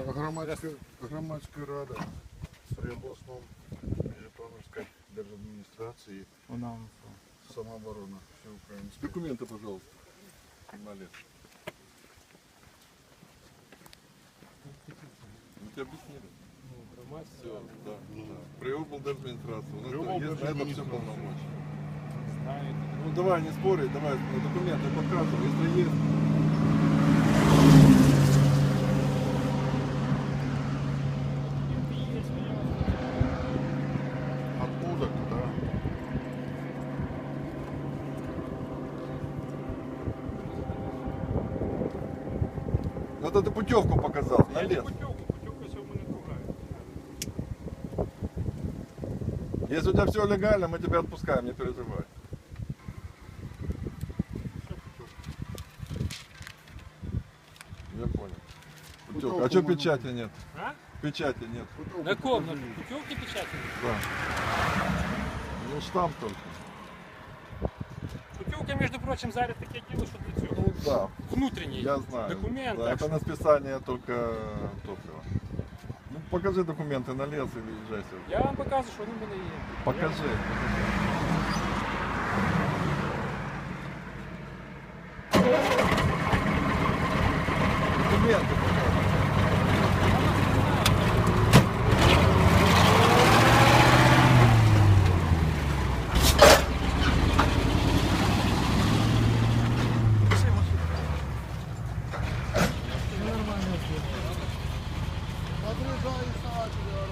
Громадська, громадська рада при обласному Житомирській держадміністрації Вона самооборона всеукраїнська. Документы, пожалуйста. На лес. Мы тебе объяснили. громадська. Все, да, да. При облдержадминистрации. У нас При есть на это все облдержадминистрации. полномочия. Знаєте. Ну давай, не спори, давай ну, документы показывай, если есть. Ну, Это ты путевку показал, на лес. Путівку, путівка сьому не пугає. Если у тебя все легально, мы тебя отпускаем, не переживай. Я понял. Путевка. А что печати нет? А? Печати нет. На ком? На путівки печатні? Да. Ну штамп только. Путівка, між прочим, зараз таке діло, що для цього. Ну да, Внутрішній я знаю. документ. Да, так это що- на списание только топлива. Ну покажи документы на лес или езжай сюда. Я вам показую, що вони в мене є. Покажи. Kadri daha iyi sağa gidiyor.